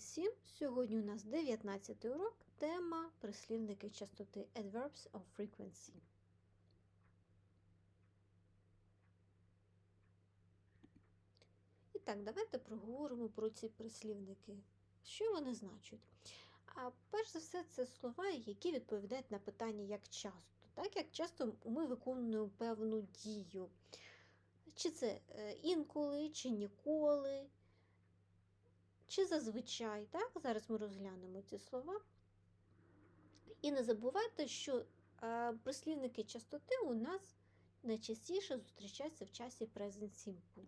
Привіт всім! Сьогодні у нас 19 урок, тема прислівники частоти Adverbs of Frequency. І так, давайте проговоримо про ці прислівники. Що вони значать? А перш за все, це слова, які відповідають на питання як часто. Так, як часто ми виконуємо певну дію. Чи це е, інколи, чи ніколи, чи зазвичай. Так? Зараз ми розглянемо ці слова. І не забувайте, що е, прислівники частоти у нас найчастіше зустрічаються в часі Present Simple.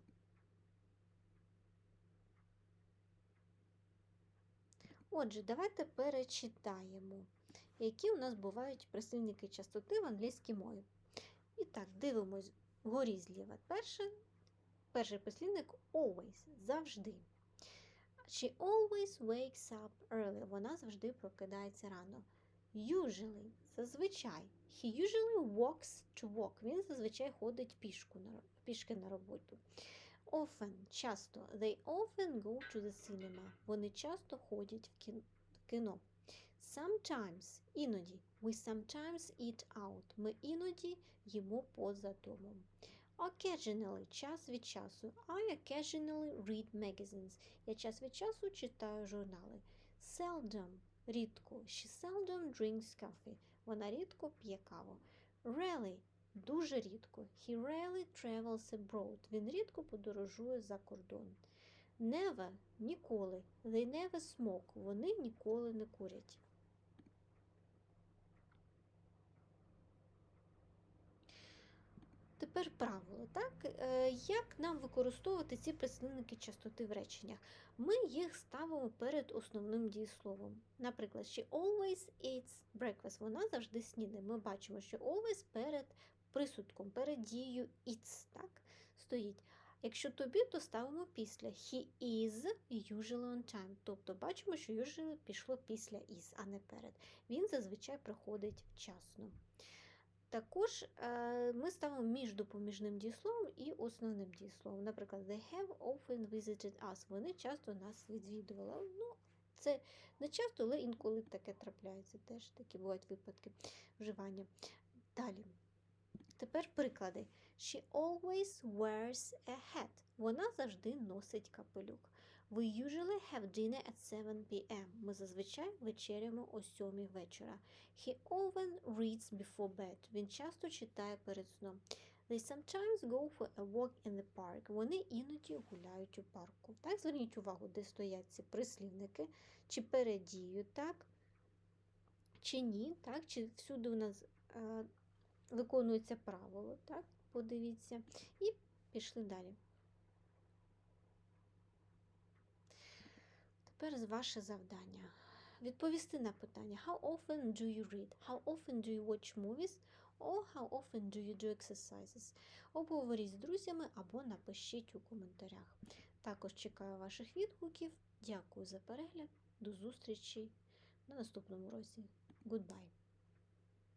Отже, давайте перечитаємо, які у нас бувають прислівники частоти в англійській мові. І так, дивимось вгорі зліва. Перший, перший прислівник always завжди. She always wakes up early. Вона завжди прокидається рано. Usually зазвичай. He usually walks to walk. Він зазвичай ходить пішку на, пішки на роботу. Often часто. They often go to the cinema. Вони часто ходять в кіно. Sometimes іноді. We sometimes eat out. Ми іноді їмо поза домом. Occasionally час від часу. I occasionally read magazines. Я час від часу читаю журнали. Seldom рідко. She seldom drinks coffee. Вона рідко п'є каву. Rarely дуже рідко. He rarely travels abroad. Він рідко подорожує за кордон. Never ніколи. They never smoke. Вони ніколи не курять. Тепер правило, так? Е, Як нам використовувати ці прислівники частоти в реченнях? Ми їх ставимо перед основним дієсловом. Наприклад, she always eats breakfast. Вона завжди снідає. Ми бачимо, що always перед присудком, перед дією eats, так, стоїть. Якщо тобі, то ставимо після. He is usually on time. Тобто бачимо, що usually пішло після is, а не перед. Він зазвичай приходить вчасно. Також е, ми ставимо між допоміжним дієсловом і основним дієсловом. Наприклад, they have often visited us. Вони часто нас відвідували. Ну, це не часто, але інколи таке трапляється. Теж такі бувають випадки вживання. Далі. Тепер приклади. She always wears a hat. Вона завжди носить капелюк. We usually have dinner at 7 p.m. Ми зазвичай вечеряємо о 7 вечора. He often reads before bed. Він часто читає перед сном. They sometimes go for a walk in the park. Вони іноді гуляють у парку. Так, зверніть увагу, де стоять ці прислівники, чи перед дією, так, чи ні, так, чи всюди у нас е, виконується правило, так, подивіться, і пішли далі. Тепер ваше завдання. Відповісти на питання How often do you read? How often do you watch movies? Or how often do you do exercises? Обговоріть з друзями або напишіть у коментарях. Також чекаю ваших відгуків. Дякую за перегляд. До зустрічі на наступному році. Goodbye!